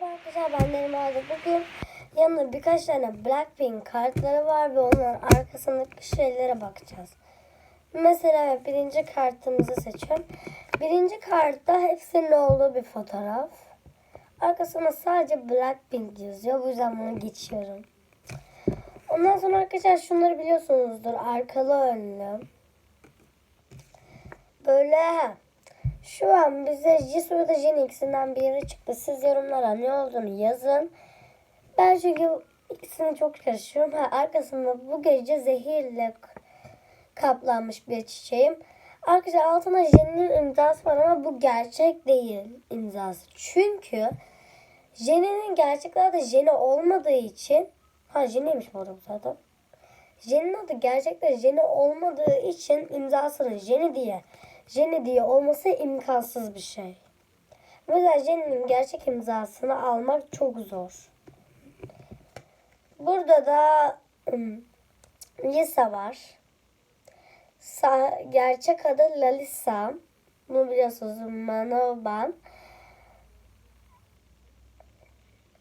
Merhaba arkadaşlar ben Neriman Arda. Bugün yanında birkaç tane Blackpink kartları var ve onların arkasındaki şeylere bakacağız. Mesela birinci kartımızı seçiyorum. Birinci kartta hepsinin olduğu bir fotoğraf. Arkasında sadece Blackpink yazıyor. Bu yüzden bunu geçiyorum. Ondan sonra arkadaşlar şunları biliyorsunuzdur. Arkalı önlü. Böyle şu an bize Jisoo da Jin ikisinden biri çıktı. Siz yorumlara ne olduğunu yazın. Ben çünkü ikisini çok karıştırıyorum. Ha, arkasında bu gece zehirle kaplanmış bir çiçeğim. Arkadaşlar altında Jen'in imzası var ama bu gerçek değil imzası. Çünkü Jen'in gerçeklerde Jen'i olmadığı için ha Jen'iymiş bu bu zaten. Jen'in adı gerçekten Jen'i olmadığı için imzasının Jen'i diye Jenny diye olması imkansız bir şey. Mesela Jenny'nin gerçek imzasını almak çok zor. Burada da Lisa var. Sa gerçek adı Lalisa. Bunu biliyorsunuz Manoban.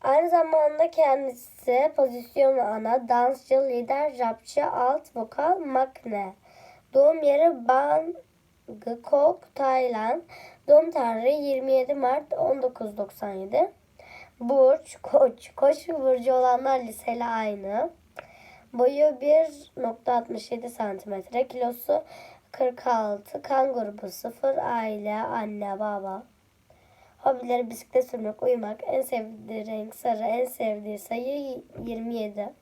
Aynı zamanda kendisi pozisyonu ana, dansçı, lider, rapçi, alt vokal, makne. Doğum yeri Bangkok, Tayland. Doğum tarihi 27 Mart 1997. Burç, Koç. Koç burcu olanlar liseyle aynı. Boyu 1.67 cm. Kilosu 46. Kan grubu 0. Aile, anne, baba. Hobileri bisiklet sürmek, uyumak. En sevdiği renk sarı. En sevdiği sayı 27.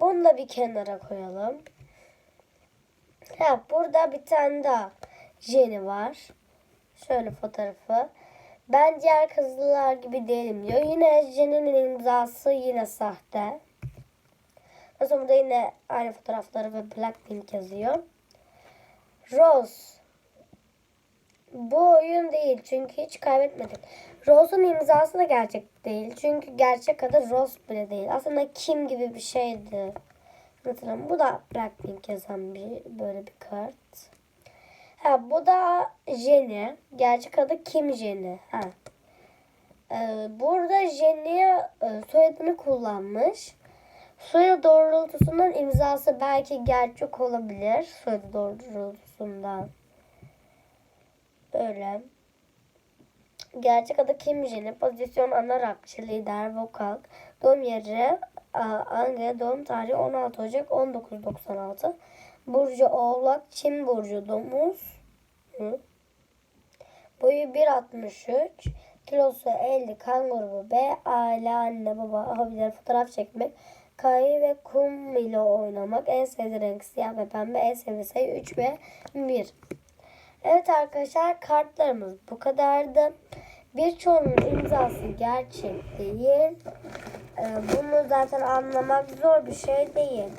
Bunu da bir kenara koyalım. Ha, burada bir tane daha Jenny var. Şöyle fotoğrafı. Ben diğer kızlar gibi değilim diyor. Yine Jenny'nin imzası yine sahte. Zaman burada yine aynı fotoğrafları ve Blackpink yazıyor. Rose. Bu oyun değil çünkü hiç kaybetmedik. Rose'un imzası da gerçek değil. Çünkü gerçek adı Rose bile değil. Aslında Kim gibi bir şeydi. Hatırlamıyorum. Bu da Blackpink yazan bir böyle bir kart. Ha bu da Jenny. Gerçek adı Kim Jenny. Ha. Ee, burada Jenny e, soyadını kullanmış. Soyadı doğrultusundan imzası belki gerçek olabilir. Soyadı doğrultusundan. Böyle. Gerçek adı Kim Jenny. Pozisyon ana rapçi, lider, vokal. Doğum yeri Ange. Doğum tarihi 16 Ocak 1996. Burcu Oğlak. Çin Burcu Domuz. Hı. Boyu 1.63. Kilosu 50. Kan grubu B. Aile, anne, baba, hobiler, fotoğraf çekmek. Kayı ve kum ile oynamak. En sevdiği renk siyah ve pembe. En sevdiği sayı 3 ve 1. Evet arkadaşlar kartlarımız bu kadardı. Birçoğunun imzası gerçek değil. Zaten anlamak zor bir şey değil.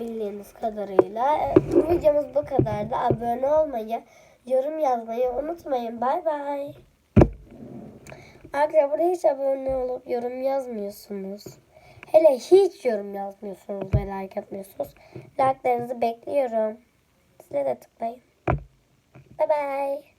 Bildiğiniz kadarıyla. Evet, bu videomuz bu kadardı. Abone olmayı, yorum yazmayı unutmayın. Bay bay. Arkadaşlar burada hiç abone olup yorum yazmıyorsunuz. Hele hiç yorum yazmıyorsunuz ve like atmıyorsunuz. Like'larınızı bekliyorum. Size de tıklayın. Bye bye.